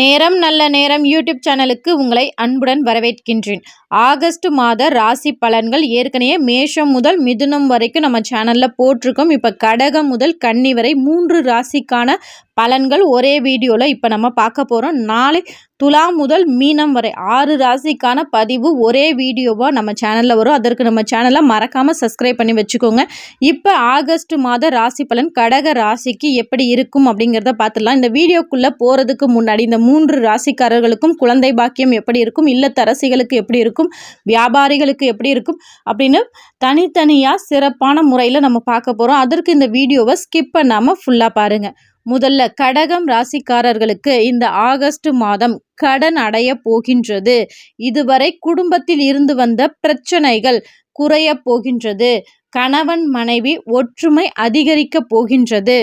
நேரம் நல்ல நேரம் யூடியூப் சேனலுக்கு உங்களை அன்புடன் வரவேற்கின்றேன். ஆகஸ்ட் மாத ராசி பலன்கள் ஏற்கனவே மேஷம் முதல் மிதுனம் வரைக்கும் நம்ம சேனலில் போட்டிருக்கோம். இப்போ கடகம் முதல் கன்னி வரை மூன்று ராசிக்கான பலன்கள் ஒரே வீடியோவில் இப்போ நம்ம பார்க்க போகிறோம் நாளை துலா முதல் மீனம் வரை ஆறு ராசிக்கான பதிவு ஒரே வீடியோவாக நம்ம சேனலில் வரும். அதற்கு நம்ம சேனலை மறக்காமல் சப்ஸ்கிரைப் பண்ணி வச்சுக்கோங்க. இப்போ ஆகஸ்ட் மாத ராசி பலன் கடக ராசிக்கு எப்படி இருக்கும் அப்படிங்கிறத பார்த்துடலாம். இந்த வீடியோக்குள்ளே போகிறதுக்கு முன்னாடி இந்த மூன்று ராசிக்காரர்களுக்கும் குழந்தை பாக்கியம் எப்படி இருக்கும்? இல்லத்தரசிகளுக்கு எப்படி இருக்கும்? வியாபாரிகளுக்கு எப்படி இருக்கும்? அப்படின்னு தனித்தனியாக சிறப்பான முறையில் நம்ம பார்க்க போகிறோம் அதற்கு இந்த வீடியோவை ஸ்கிப் பண்ணாமல் ஃபுல்லாக பாருங்கள் முதல்ல கடகம் ராசிக்காரர்களுக்கு இந்த ஆகஸ்ட் மாதம் கடன் அடைய போகின்றது. இதுவரை குடும்பத்தில் இருந்து வந்த பிரச்சனைகள் குறைய போகின்றது. கணவன் மனைவி ஒற்றுமை அதிகரிக்க போகின்றது.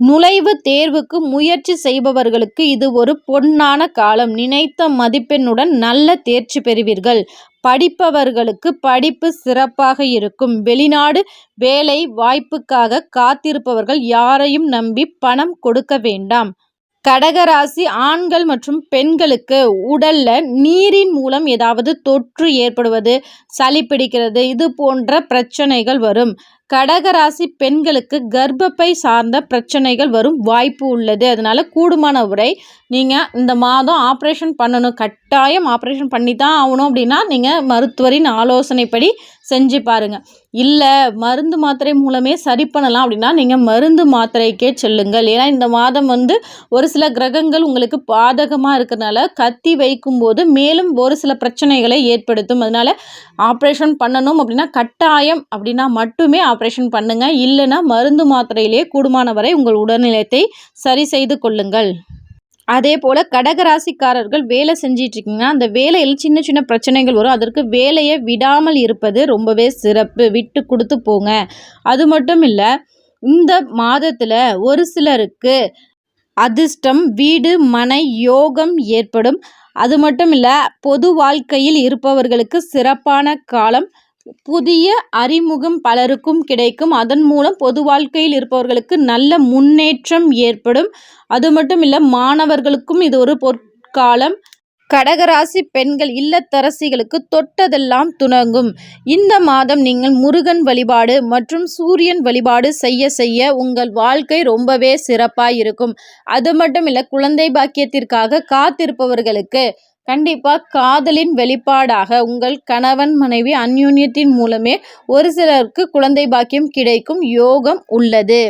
நுழைவு தேர்வுக்கு முயற்சி செய்பவர்களுக்கு இது ஒரு பொன்னான காலம். நினைத்த மதிப்பெண்ணுடன் நல்ல தேர்ச்சி பெறுவீர்கள். படிப்பவர்களுக்கு படிப்பு சிறப்பாக இருக்கும். வெளிநாடு வேலை வாய்ப்புக்காக காத்திருப்பவர்கள் யாரையும் நம்பி பணம் கொடுக்க வேண்டாம். கடகராசி ஆண்கள் மற்றும் பெண்களுக்கு உடல்ல நீரின் மூலம் ஏதாவது தொற்று ஏற்படுவது சளி பிடிக்கிறது இது போன்ற பிரச்சனைகள் வரும். கடகராசி பெண்களுக்கு கர்ப்பப்பை சார்ந்த பிரச்சனைகள் வரும் வாய்ப்பு உள்ளது. அதனால் கூடுமான உரை நீங்கள் இந்த மாதம் ஆப்ரேஷன் பண்ணணும். கட்டாயம் ஆப்ரேஷன் பண்ணி தான் ஆகணும் அப்படின்னா நீங்கள் மருத்துவரின் ஆலோசனைப்படி செஞ்சு பாருங்கள் இல்லை மருந்து மாத்திரை மூலமே சரி பண்ணலாம் அப்படின்னா நீங்கள் மருந்து மாத்திரைக்கே செல்லுங்கள். ஏன்னா இந்த மாதம் வந்து ஒரு சில கிரகங்கள் உங்களுக்கு பாதகமாக இருக்கிறதுனால கத்தி வைக்கும்போது மேலும் ஒரு சில பிரச்சனைகளை ஏற்படுத்தும். அதனால் ஆப்ரேஷன் பண்ணணும் அப்படின்னா கட்டாயம் அப்படின்னா மட்டுமே ஆப்ரேஷன் பண்ணுங்கள் இல்லைன்னா மருந்து மாத்திரையிலே கூடுமான வரை உங்கள் உடல்நிலையத்தை சரி செய்து கொள்ளுங்கள். அதே போல் கடகராசிக்காரர்கள் வேலை செஞ்சிட்ருக்கீங்கன்னா அந்த வேலையில் சின்ன சின்ன பிரச்சனைகள் வரும். அதற்கு வேலையை விடாமல் இருப்பது ரொம்பவே சிறப்பு. விட்டு கொடுத்து போங்க. அது மட்டும் இல்லை இந்த மாதத்தில் ஒரு சிலருக்கு அதிர்ஷ்டம் வீடு மனை யோகம் ஏற்படும். அது மட்டும் இல்லை பொது வாழ்க்கையில் இருப்பவர்களுக்கு சிறப்பான காலம். புதிய அறிமுகம் பலருக்கும் கிடைக்கும். அதன் மூலம் பொது வாழ்க்கையில் இருப்பவர்களுக்கு நல்ல முன்னேற்றம் ஏற்படும். அது மட்டும் இல்லை மாணவர்களுக்கும் இது ஒரு பொற்காலம். கடகராசி பெண்கள் இல்லத்தரசிகளுக்கு தொட்டதெல்லாம் துணங்கும். இந்த மாதம் நீங்கள் முருகன் வழிபாடு மற்றும் சூரியன் வழிபாடு செய்ய செய்ய உங்கள் வாழ்க்கை ரொம்பவே சிறப்பாக இருக்கும் அது மட்டும் இல்லை குழந்தை பாக்கியத்திற்காக காத்திருப்பவர்களுக்கு கண்டிப்பாக காதலின் வெளிப்பாடாக உங்கள் கணவன் மனைவி அந்யூன்யத்தின் மூலமே ஒரு சிலருக்கு குழந்தை பாக்கியம் கிடைக்கும் யோகம் உள்ளது.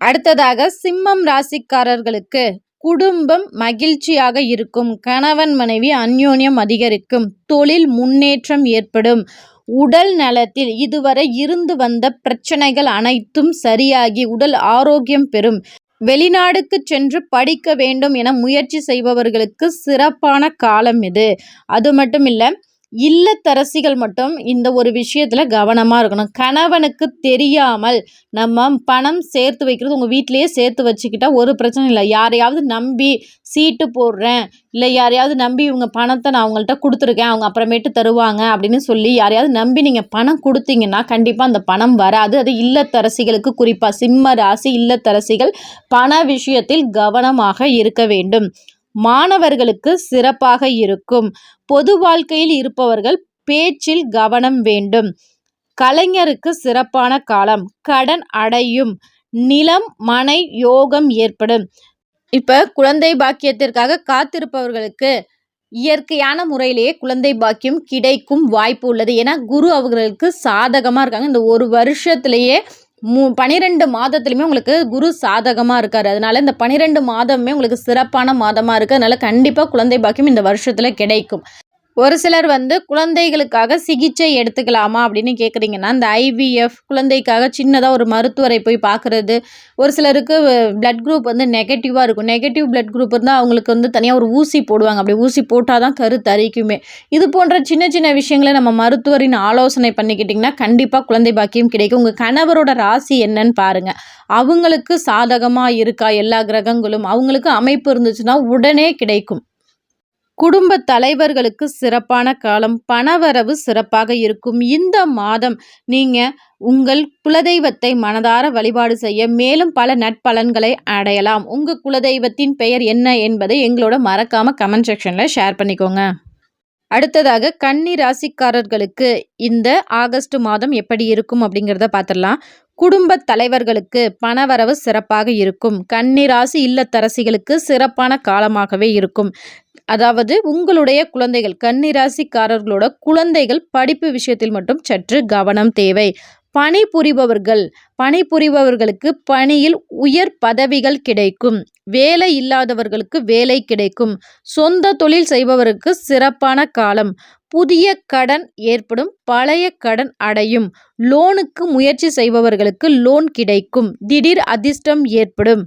அடுத்ததாக சிம்மம் ராசிக்காரர்களுக்கு குடும்பம் மகிழ்ச்சியாக இருக்கும். கணவன் மனைவி அந்யோன்யம் அதிகரிக்கும். தொழில் முன்னேற்றம் ஏற்படும். உடல் நலத்தில் இதுவரை இருந்து வந்த பிரச்சனைகள் அனைத்தும் சரியாகி உடல் ஆரோக்கியம் பெறும். வெளிநாடுக்கு சென்று படிக்க வேண்டும் என முயற்சி செய்பவர்களுக்கு சிறப்பான காலம் இது. அது மட்டும் இல்லை இல்லத்தரசிகள் மட்டும் இந்த ஒரு விஷயத்தில் கவனமாக இருக்கணும். கணவனுக்கு தெரியாமல் நம்ம பணம் சேர்த்து வைக்கிறது உங்கள் வீட்டிலையே சேர்த்து வச்சுக்கிட்டா ஒரு பிரச்சனை இல்லை. யாரையாவது நம்பி சீட்டு போடுறேன் இல்லை யாரையாவது நம்பி இவங்க பணத்தை நான் அவங்கள்ட்ட கொடுத்துருக்கேன் அவங்க அப்புறமேட்டு தருவாங்க அப்படின்னு சொல்லி யாரையாவது நம்பி நீங்கள் பணம் கொடுத்தீங்கன்னா கண்டிப்பாக அந்த பணம் வராது. அது இல்லத்தரசிகளுக்கு குறிப்பாக சிம்ம ராசி இல்லத்தரசிகள் பண விஷயத்தில் கவனமாக இருக்க வேண்டும். மாணவர்களுக்கு சிறப்பாக இருக்கும். பொது வாழ்க்கையில் இருப்பவர்கள் பேச்சில் கவனம் வேண்டும். கலைஞருக்கு சிறப்பான காலம். கடன் அடையும். நிலம் மனை யோகம் ஏற்படும். இப்போ குழந்தை பாக்கியத்திற்காக காத்திருப்பவர்களுக்கு இயற்கையான முறையிலேயே குழந்தை பாக்கியம் கிடைக்கும் வாய்ப்பு உள்ளது. ஏன்னா குரு அவர்களுக்கு சாதகமாக இருக்காங்க. இந்த ஒரு வருஷத்துலேயே மூ பனிரெண்டு மாதத்துலையுமே உங்களுக்கு குரு சாதகமாக இருக்கார். அதனால் இந்த பனிரெண்டு மாதமுமே உங்களுக்கு சிறப்பான மாதமாக இருக்குது அதனால் கண்டிப்பாக குழந்தை பாக்கியம் இந்த வருஷத்தில் கிடைக்கும். ஒரு சிலர் வந்து குழந்தைகளுக்காக சிகிச்சை எடுத்துக்கலாமா அப்படின்னு கேட்குறீங்கன்னா இந்த ஐவிஎஃப் குழந்தைக்காக சின்னதாக ஒரு மருத்துவரை போய் பார்க்குறது ஒரு சிலருக்கு பிளட் குரூப் வந்து நெகட்டிவாக இருக்கும். நெகட்டிவ் பிளட் குரூப் இருந்தால் அவங்களுக்கு வந்து தனியாக ஒரு ஊசி போடுவாங்க. அப்படி ஊசி போட்டால் தான் கரு தரிக்குமே இது போன்ற சின்ன சின்ன விஷயங்களை நம்ம மருத்துவரின் ஆலோசனை பண்ணிக்கிட்டிங்கன்னா கண்டிப்பாக குழந்தை பாக்கியம் கிடைக்கும். உங்கள் கணவரோட ராசி என்னன்னு பாருங்கள் அவங்களுக்கு சாதகமாக இருக்கா? எல்லா கிரகங்களும் அவங்களுக்கு அமைப்பு இருந்துச்சுன்னா உடனே கிடைக்கும். குடும்ப தலைவர்களுக்கு சிறப்பான காலம் பணவரவு சிறப்பாக இருக்கும். இந்த மாதம் நீங்க உங்கள் குலதெய்வத்தை மனதார வழிபாடு செய்ய மேலும் பல நட்பலன்களை அடையலாம். உங்க குலதெய்வத்தின் பெயர் என்ன என்பதை எங்களோட மறக்காம கமெண்ட் செக்ஷன்ல ஷேர் பண்ணிக்கோங்க. அடுத்ததாக கன்னி ராசிக்காரர்களுக்கு இந்த ஆகஸ்ட் மாதம் எப்படி இருக்கும் அப்படிங்கிறத பார்த்துடலாம் குடும்ப தலைவர்களுக்கு பணவரவு சிறப்பாக இருக்கும். கன்னி ராசி இல்லத்தரசிகளுக்கு சிறப்பான காலமாகவே இருக்கும். அதாவது உங்களுடைய குழந்தைகள் கன்னிராசிக்காரர்களோட குழந்தைகள் படிப்பு விஷயத்தில் மட்டும் சற்று கவனம் தேவை. பணிபுரிபவர்கள் பணிபுரிபவர்களுக்கு பணியில் உயர் பதவிகள் கிடைக்கும். வேலை இல்லாதவர்களுக்கு வேலை கிடைக்கும். சொந்த தொழில் செய்பவருக்கு சிறப்பான காலம். புதிய கடன் ஏற்படும் பழைய கடன் அடையும். லோனுக்கு முயற்சி செய்பவர்களுக்கு லோன் கிடைக்கும். திடீர் அதிர்ஷ்டம் ஏற்படும்.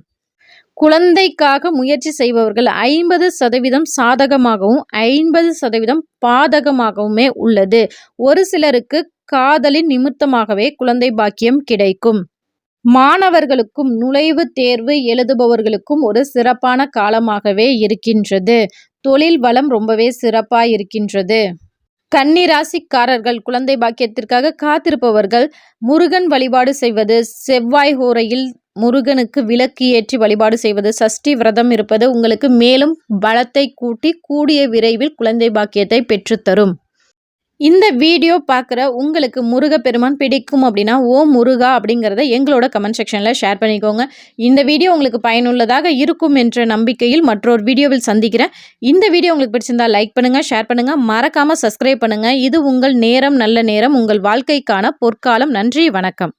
குழந்தைக்காக முயற்சி செய்பவர்கள் ஐம்பது சதவீதம் சாதகமாகவும் ஐம்பது சதவீதம் பாதகமாகவுமே உள்ளது. ஒரு சிலருக்கு காதலின் நிமித்தமாகவே குழந்தை பாக்கியம் கிடைக்கும். மாணவர்களுக்கும் நுழைவு தேர்வு எழுதுபவர்களுக்கும் ஒரு சிறப்பான காலமாகவே இருக்கின்றது. தொழில் வளம் ரொம்பவே சிறப்பாக இருக்கின்றது கன்னிராசிக்காரர்கள் குழந்தை பாக்கியத்திற்காக காத்திருப்பவர்கள் முருகன் வழிபாடு செய்வது செவ்வாய் ஹோரையில் முருகனுக்கு விளக்கு ஏற்றி வழிபாடு செய்வது சஷ்டி விரதம் இருப்பது உங்களுக்கு மேலும் பலத்தை கூட்டி கூடிய விரைவில் குழந்தை பாக்கியத்தை பெற்றுத்தரும். இந்த வீடியோ பார்க்குற உங்களுக்கு முருகப்பெருமான் பிடிக்கும் அப்படின்னா ஓ முருகா அப்படிங்கிறத எங்களோட கமெண்ட் செக்ஷனில் ஷேர் பண்ணிக்கோங்க. இந்த வீடியோ உங்களுக்கு பயனுள்ளதாக இருக்கும் என்ற நம்பிக்கையில் மற்றொரு வீடியோவில் சந்திக்கிறேன். இந்த வீடியோ உங்களுக்கு பிடிச்சிருந்தா லைக் பண்ணுங்கள் ஷேர் பண்ணுங்கள் மறக்காமல் சப்ஸ்கிரைப் பண்ணுங்கள் இது உங்கள் நேரம் நல்ல நேரம். உங்கள் வாழ்க்கைக்கான பொற்காலம். நன்றி வணக்கம்.